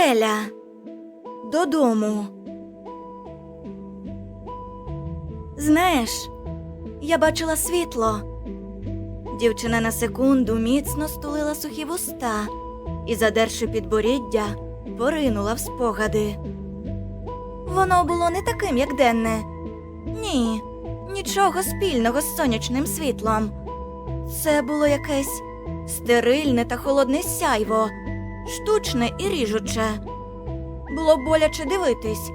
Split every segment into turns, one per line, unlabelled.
Хеля. Додому. Знаєш, я бачила світло. Дівчина на секунду міцно стулила сухі вуста і, задерши підборіддя, поринула в спогади. Воно було не таким, як денне. Ні, нічого спільного з сонячним світлом. Це було якесь стерильне та холодне сяйво, штучне і ріжуче. Було боляче дивитись,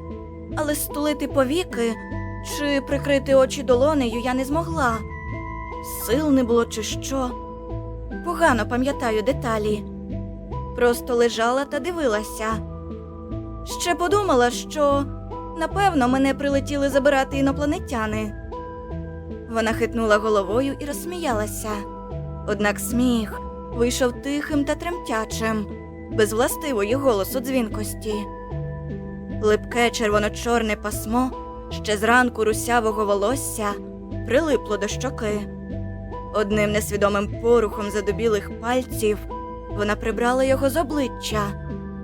але стулити повіки чи прикрити очі долонею я не змогла. Сил не було чи що. Погано пам'ятаю деталі. Просто лежала та дивилася. Ще подумала, що напевно мене прилетіли забирати інопланетяни. Вона хитнула головою і розсміялася. Однак сміх вийшов тихим та тремтячим, без властивої голосу дзвінкості. Липке червоно-чорне пасмо ще зранку русявого волосся прилипло до щоки. Одним несвідомим порухом задубілих пальців вона прибрала його з обличчя,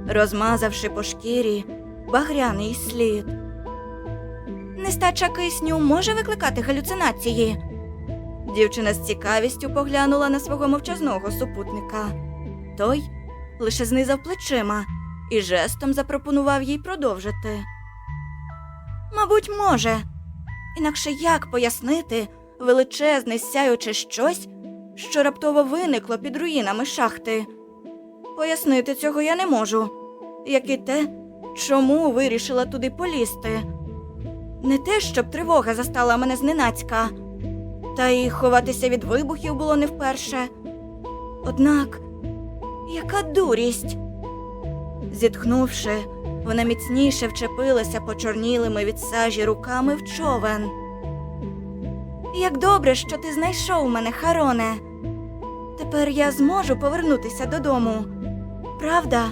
розмазавши по шкірі багряний слід. Нестача кисню може викликати галюцинації. Дівчина з цікавістю поглянула на свого мовчазного супутника. Той лише знизав плечима і жестом запропонував їй продовжити. Мабуть, може. Інакше як пояснити величезне сяюче щось, що раптово виникло під руїнами шахти? Пояснити цього я не можу, як і те, чому вирішила туди полізти. Не те, щоб тривога застала мене зненацька, та й ховатися від вибухів було не вперше. Однак, яка дурість. Зітхнувши, вона міцніше вчепилася почорнілими від сажі руками в човен. Як добре, що ти знайшов мене, Хароне. Тепер я зможу повернутися додому. Правда?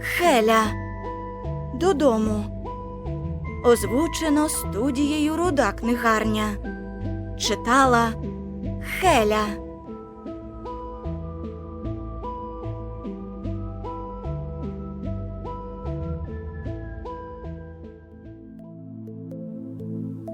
Хеля. Додому. Озвучено студією Руда книгарня. Читала Хеля.